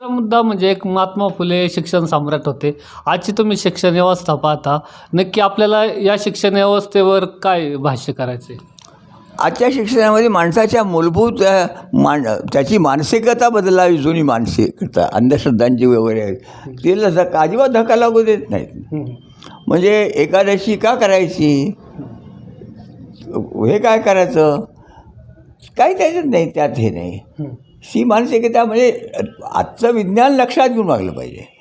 दुसरा मुद्दा म्हणजे एक महात्मा फुले शिक्षण सम्राट होते. आजची तुम्ही शिक्षण व्यवस्था पाहता. नक्की आपल्याला या शिक्षण व्यवस्थेवर काय भाष्य करायचे आजच्या शिक्षणामध्ये माणसाच्या मूलभूत मान त्याची मानसिकता बदलावी जुनी मानसिकता अंधश्रद्धांची वगैरे. आहे तिला धक्का अजिबात धक्का लागू देत नाहीत. म्हणजे एकादशी का करायची? हे काय करायचं? काही त्याच्यात नाही त्यात हे नाही. ही मानसिकता म्हणजे आजचं विज्ञान लक्षात घेऊन वागलं पाहिजे.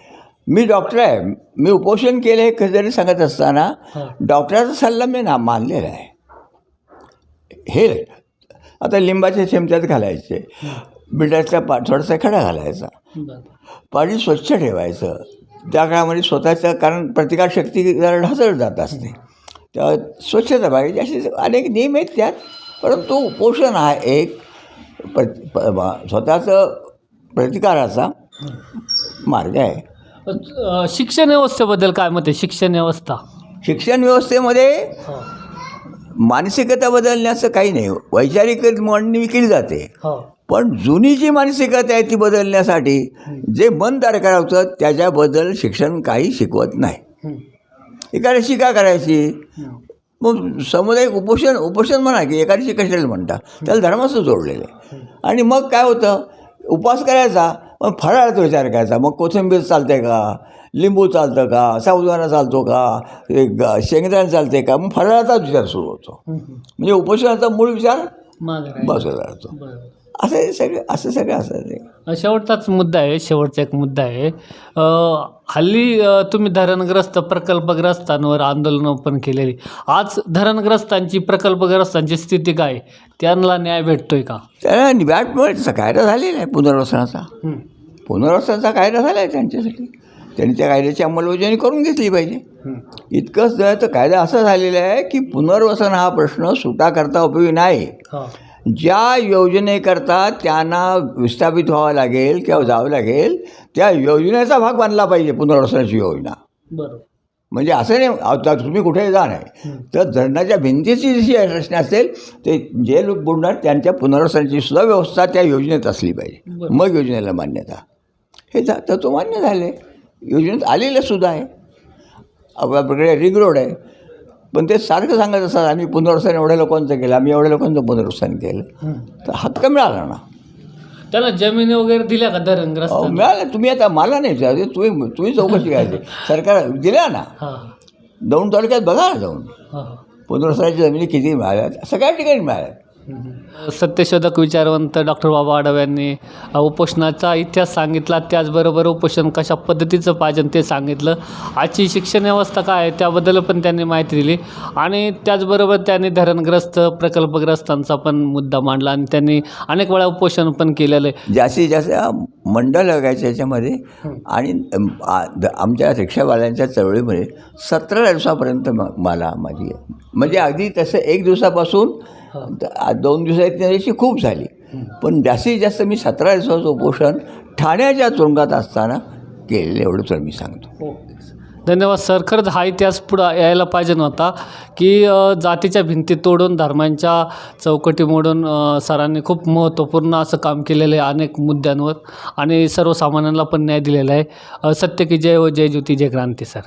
मी डॉक्टर आहे. मी उपोषण केलं हे जरी सांगत असताना डॉक्टराचा सल्ला मी ना मानलेला आहे. हे आता लिंबाचे चमच्यात घालायचे. मिठाचा पा थोडासा खडा घालायचा. पाणी स्वच्छ ठेवायचं. त्या काळामध्ये स्वतःचं कारण प्रतिकारशक्ती जरा ढासळत जात असते. तेव्हा स्वच्छता पाहिजे. असे अनेक नियम आहेत त्यात. परंतु उपोषण हा एक प्रति प ब- स्वतःचं प्रतिकाराचा मार्ग आहे. शिक्षण व्यवस्थेबद्दल काय मत आहे? शिक्षण व्यवस्था. शिक्षण व्यवस्थेमध्ये मानसिकता बदलण्याचं काही नाही. वैचारिक मांडणी केली जाते. पण जुनी जी मानसिकता आहे ती बदलण्यासाठी जे मन तयार करावतं त्याच्याबद्दल शिक्षण काही शिकवत नाही. एकादशी का करायची. मग सामुदायिक उपोषण उपोषण म्हणा की एकादशी कशाला म्हणता त्याला धर्माचं जोडलेलं आहे. आणि मग काय होतं? उपवास करायचा मग फराळाचा विचार करायचा. मग कोथिंबीर चालते का? लिंबू चालतं का? साबुदाणा चालतो का? शेंगदाणा चालते का? मग फराळाचाच विचार सुरू होतो. म्हणजे उपोषणाचा मूळ विचार बाजूला राहतो असं हे सगळं असं सगळं असं शेवटचाच मुद्दा आहे शेवटचा एक मुद्दा आहे. हल्ली तुम्ही धरणग्रस्त प्रकल्पग्रस्तांवर आंदोलनं पण केलेली. आज धरणग्रस्तांची प्रकल्पग्रस्तांची स्थिती काय? त्यांना न्याय भेटतोय का? त्याला निवडचा कायदा झालेला आहे पुनर्वसनाचा. पुनर्वसनाचा कायदा झाला आहे त्यांच्यासाठी. त्यांनी त्या कायद्याची अंमलबजावणी करून घेतली पाहिजे. इतकंच नाही तर कायदा असा झालेला आहे की पुनर्वसन हा प्रश्न सुटा करता उपयोगी नाही. ज्या योजनेकरता त्यांना विस्थापित व्हावं लागेल किंवा जावं लागेल त्या योजनेचा भाग बांधला पाहिजे पुनर्वसनाची योजना. बरोबर. म्हणजे असं नाही आता तुम्ही कुठेही जा नाही. तर धरणाच्या भिंतीची जशी रचना असेल ते जे लोक बुडणार त्यांच्या पुनर्वसनाची सुद्धा व्यवस्था त्या योजनेत असली पाहिजे. मग योजनेला मान्यता. हे जा तत्व मान्य झाले योजनेत आलेलं सुद्धा आहे. आपल्याकडे रिंग रोड आहे. पण ते सारखं सांगत असतात आम्ही पुनर्वसन एवढ्या लोकांचं केलं आम्ही एवढ्या लोकांचं पुनर्वसन केलं. तर हक्क मिळाला ना. त्याला जमिनी वगैरे दिल्या का धरणग्रस्त मिळालं. तुम्ही आता मला नाही तुम्ही तुम्ही चौकशी करायची. सरकार दिल्या ना. दौंड तालुक्यात बघा ना जाऊन हां. पुनर्वसनाच्या जमिनी किती मिळाल्यात? सगळ्या ठिकाणी मिळाल्यात. सत्यशोधक विचारवंत डॉक्टर बाबा आडव यांनी उपोषणाचा इतिहास सांगितला त्याचबरोबर उपोषण कशा पद्धतीचं पाहिजे ते सांगितलं. आजची शिक्षण व्यवस्था काय आहे त्याबद्दल पण त्यांनी माहिती दिली. आणि त्याचबरोबर त्यांनी धरणग्रस्त प्रकल्पग्रस्तांचा पण मुद्दा मांडला आणि त्यांनी अनेक वेळा उपोषण पण केलेलं आहे. जास्तीत जास्त मंडळ लागायचं याच्यामध्ये. आणि द- आमच्या रिक्षावाल्यांच्या चळवळीमध्ये सतरा दिवसापर्यंत म मला माझी म्हणजे अगदी तसं एक दिवसापासून आ- दोन दिवसाची खूप झाली. पण जास्तीत जास्त मी सतरा दिवसाचं उपोषण ठाण्याच्या तुरुंगात असताना केलेलं एवढं तर मी सांगतो. धन्यवाद. सर खरंच हा इतिहास पुढं यायला पाहिजे नव्हता की जातीच्या भिंती तोडून धर्मांच्या चौकटी मोडून सरांनी खूप महत्त्वपूर्ण असं काम केलेलं आहे अनेक मुद्द्यांवर आणि सर्वसामान्यांना पण न्याय दिलेला आहे. सत्य की जय व जय ज्योती जय क्रांती सर.